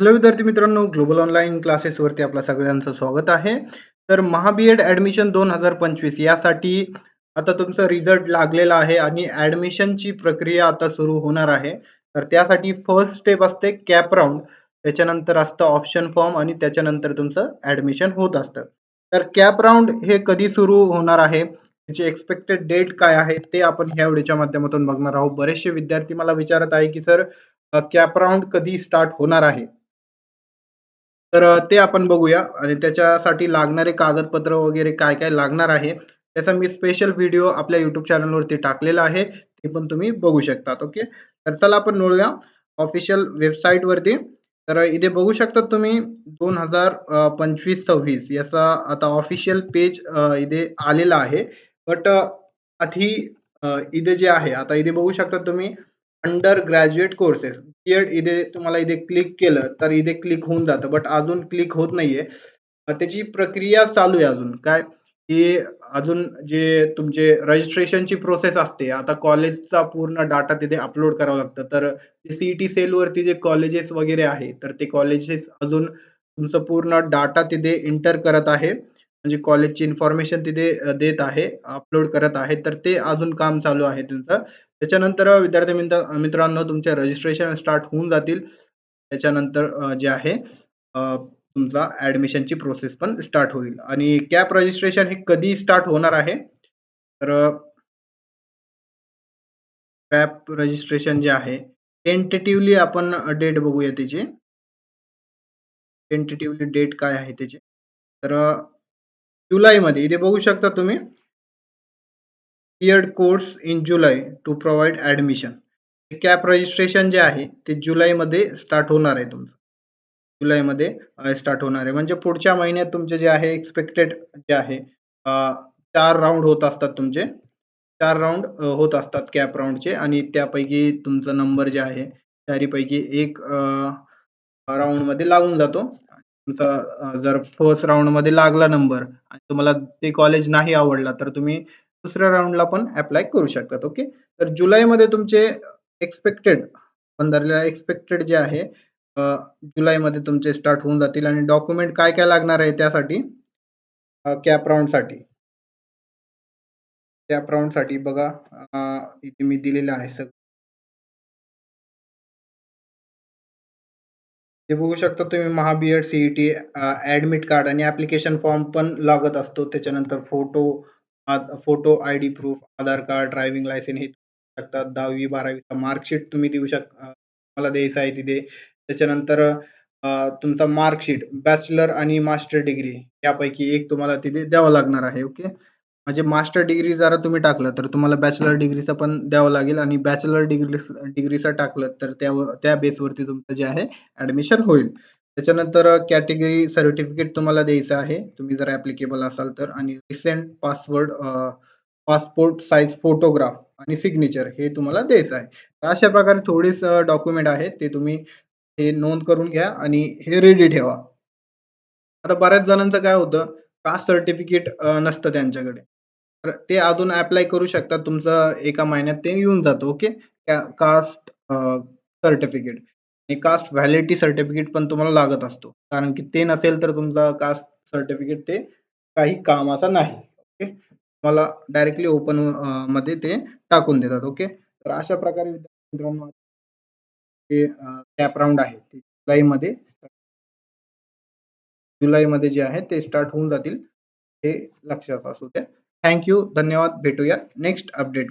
Hello विद्यार्थी मित्रांनो global online क्लासेसवरती आपल्या सगळ्यांचं स्वागत आहे. तर महाबीएड ऍडमिशन दोन हजार पंचवीस यासाठी आता तुमचा रिझल्ट लागलेला आहे आणि ऍडमिशनची प्रक्रिया आता सुरू होणार आहे. तर त्यासाठी फर्स्ट स्टेप असते कॅप राऊंड त्याच्यानंतर असतं ऑप्शन फॉर्म आणि त्याच्यानंतर तुमचं ऍडमिशन होत असतं. तर कॅप राऊंड हे कधी सुरू होणार आहे? त्याची एक्सपेक्टेड डेट काय आहे? ते आपण ह्या व्हिडिओच्या माध्यमातून बघणार आहोत. बरेचसे विद्यार्थी मला विचारत आहे की सर कॅप राऊंड कधी स्टार्ट होणार आहे? तर ते आपण बघूया. आणि त्याच्यासाठी लागणारे कागदपत्र वगैरे काय काय लागणार आहे त्याचा मी स्पेशल व्हिडिओ आपल्या युट्यूब चॅनलवरती टाकलेला आहे. ते पण तुम्ही बघू शकतात ओके तर चला आपण मिळूया ऑफिशियल वेबसाईट वरती. तर इथे बघू शकता तुम्ही दोन हजार पंचवीस सव्वीस याचा आता ऑफिशियल पेज इथे आलेला आहे. बट आधी इथे जे आहे आता इथे बघू शकता तुम्ही अंडर ग्रॅज्युएट कोर्सेस बीएड इथे तुम्हाला इथे क्लिक केलं तर इथे क्लिक होऊन जातं. बट अजून क्लिक होत नाहीये. त्याची प्रक्रिया चालू आहे अजून. काय? की अजून जे तुमचे रजिस्ट्रेशनची प्रोसेस असते. आता कॉलेजचा पूर्ण डाटा तिथे अपलोड करावा लागतं. तर सीईटी सेल वरती जे कॉलेजेस वगैरे आहे तर ते कॉलेजेस अजून तुमचं पूर्ण डाटा तिथे एंटर करत आहे. म्हणजे कॉलेजची इन्फॉर्मेशन तिथे देत आहे अपलोड करत आहे. तर ते अजून काम चालू आहे त्यांचं त्याच्यानंतर विद्यार्थी मित्र मित्रांनो तुमचे रजिस्ट्रेशन स्टार्ट होऊन जातील. त्याच्यानंतर जे आहे तुमचा ऍडमिशनची प्रोसेस पण स्टार्ट होईल. आणि कॅप रजिस्ट्रेशन हे कधी स्टार्ट होणार आहे? तर कॅप रजिस्ट्रेशन जे आहे टेंटेटिव्हली आपण डेट बघूया त्याची. टेंटेटिव्हली डेट काय आहे त्याची? तर जुलैमध्ये इथे बघू शकता तुम्ही. BEd course in July to provide admission CAP registration जे आहे ते जुलैमध्ये स्टार्ट होणार आहे तुमचं. जुलैमध्ये स्टार्ट होणार आहे. म्हणजे पुढच्या महिन्यात तुमचे जे आहे एक्सपेक्टेड जे आहे चार राऊंड होत असतात तुमचे. चार राऊंड होत असतात कॅप राऊंडचे आणि त्यापैकी तुमचा नंबर जे आहे चारीपैकी एक राऊंडमध्ये लागून जातो. तुमचा जर फर्स्ट राऊंडमध्ये लागला नंबर आणि तुम्हाला ते कॉलेज नाही आवडला तर तुम्ही दुसऱ्या राऊंडला पण अप्लाय करू शकतात ओके तर जुलैमध्ये तुमचे एक्सपेक्टेड पंधराला एक्सपेक्टेड जे आहे जुलैमध्ये तुमचे स्टार्ट होऊन जातील आणि डॉक्युमेंट काय काय लागणार आहे त्यासाठी कॅप राऊंडसाठी. कॅप राऊंडसाठी बघा इथे मी दिलेलं आहे सगळं. हे बघू शकता तुम्ही महाबीएड सीईटी ऍडमिट कार्ड आणि ऍप्लिकेशन फॉर्म पण लागत असतो. त्याच्यानंतर photo photo I D proof Aadhaar card driving licence हे शकतात. दहावी बारावीचा मार्कशीट तुम्ही देऊ शकता मला द्यायचं आहे तिथे. त्याच्यानंतर तुमचा मार्कशीट बॅचलर आणि मास्टर डिग्री यापैकी एक तुम्हाला तिथे द्यावं लागणार आहे ओके म्हणजे मास्टर डिग्री जरा तुम्ही टाकलं तर तुम्हाला बॅचलर डिग्रीचा पण द्यावं लागेल आणि बॅचलर डिग्री डिग्रीचा टाकलं तर त्या त्या बेसवरती तुमचं जे आहे ऍडमिशन होईल. त्याच्यानंतर कॅटेगरी सर्टिफिकेट तुम्हाला द्यायचं आहे. तुम्ही जर ऍप्लिकेबल असाल तर. आणि recent password passport size photograph आणि सिग्नेचर हे तुम्हाला द्यायचं आहे. अशा प्रकारे थोडीच डॉक्युमेंट आहेत. ते तुम्ही हे नोंद करून घ्या आणि हे रेडी ठेवा. आता बऱ्याच जणांचं काय होतं? कास्ट सर्टिफिकेट नसतं त्यांच्याकडे? तर ते अजून अप्लाय करू शकतात. तुमचं एका महिन्यात ते येऊन जातं. ओके कास्ट सर्टिफिकेट आणि कास्ट व्हॅलिडिटी सर्टिफिकेट पण तुम्हाला लागत असतो. कारण की ते नसेल तर तुमचा कास्ट सर्टिफिकेट ते काही कामाचा नाही. ओके? तुम्हाला डायरेक्टली ओपनमध्ये ते टाकून देतात. ओके? तर अशा प्रकारे मित्रांनो ते कॅप राऊंड आहे. ते जुलैमध्ये जुलैमध्ये जे आहे ते स्टार्ट होऊन जातील. हे लक्षात असू द्या. थँक्यू धन्यवाद. भेटूया नेक्स्ट अपडेट